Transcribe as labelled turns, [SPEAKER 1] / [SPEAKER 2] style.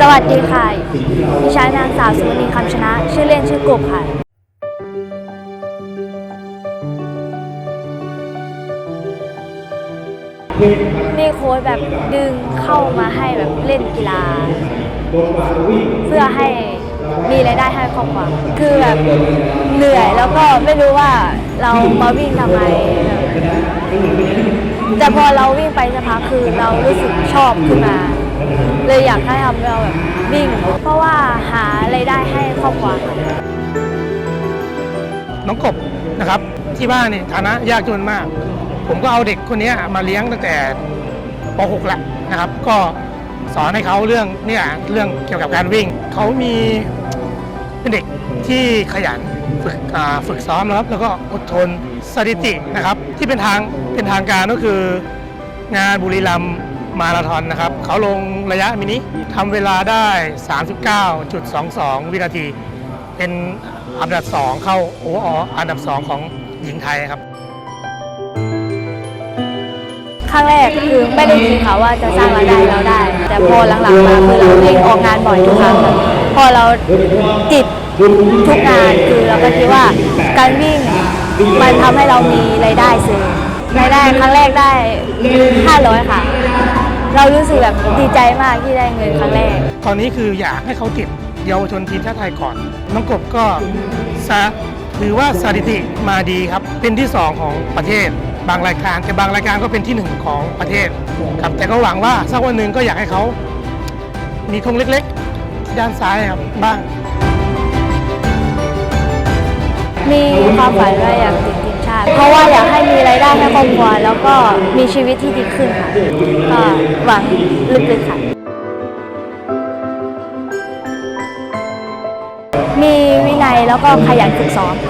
[SPEAKER 1] สวัสดีค่ะ ดิฉันนางสาวสุวรรณีคำชนะ ชื่อเล่นชื่อกบค่ะ มีโค้ชแบบดึงเข้ามาให้แบบเล่นกีฬา เพื่อให้มีรายได้ให้ครอบครัวคือแบบเหนื่อยแล้วก็ไม่รู้ว่าเรามาวิ่งทำไม แต่พอเราวิ่งไปสักพักคือเรารู้สึกชอบขึ้นมา เลยอยากให้ทำเราแบบวิ่ง เพราะว่าหารายได้ให้ครอบครัวค่ะ
[SPEAKER 2] น้องกบนะครับที่บ้านนี่ฐานะยากจนมาก ผมก็เอาเด็กคนนี้มาเลี้ยงตั้งแต่ป .6 แล้วนะครับ ก็สอนให้เขาเรื่องเนี่ยเรื่องเกี่ยวกับการวิ่ง เขามีเป็นเด็กที่ขยันฝึกฝึกซ้อมนะครับ แล้วก็อดทนสถิตินะครับ ที่เป็นทางเป็นทางการก็คืองานบุรีรัมย์ มาราธอนนะครับ เขาลงระยะมินิทำเวลาได้ 39.22 วินาที เป็นอันดับสองเข้าโอเวอร์ออลอันดับสองของหญิงไทยครับ
[SPEAKER 1] ครั้งแรกคือไม่ได้คิดค่ะว่าจะสร้างรายได้เราได้ แต่พอหลังๆมาคือเราวิ่งออกงานบ่อยทุกครั้งพอเราติดทุกงานคือเราก็คิดว่าการวิ่งมันทำให้เรามีรายได้ซื้อรายได้ครั้งแรกได้ 500 ค่ะ เรารู้สึกแบบดีใจมากที่ได้เงินครั้งแรก
[SPEAKER 2] ตอนนี้คืออยากให้เขาติดเยาวชนทีมชาติไทยก่อน น้องกบก็สะถือว่าสถิติมาดีครับ เป็นที่ 2 ของประเทศ บางรายการแต่บางรายการก็เป็นที่ 1 ของประเทศครับแต่ก็หวังว่าสักวันหนึ่งก็อยากให้เขามีธงเล็กๆที่ด้านซ้ายครับบ้าง
[SPEAKER 1] มีความฝันว่าอยากติดทีมชาติ เพราะว่าอยากให้มีรายได้ให้ครอบครัวแล้วก็มีชีวิตที่ดีขึ้นค่ะก็หวังลึกๆค่ะ มีวินัยแล้วก็ขยันฝึกซ้อมค่ะ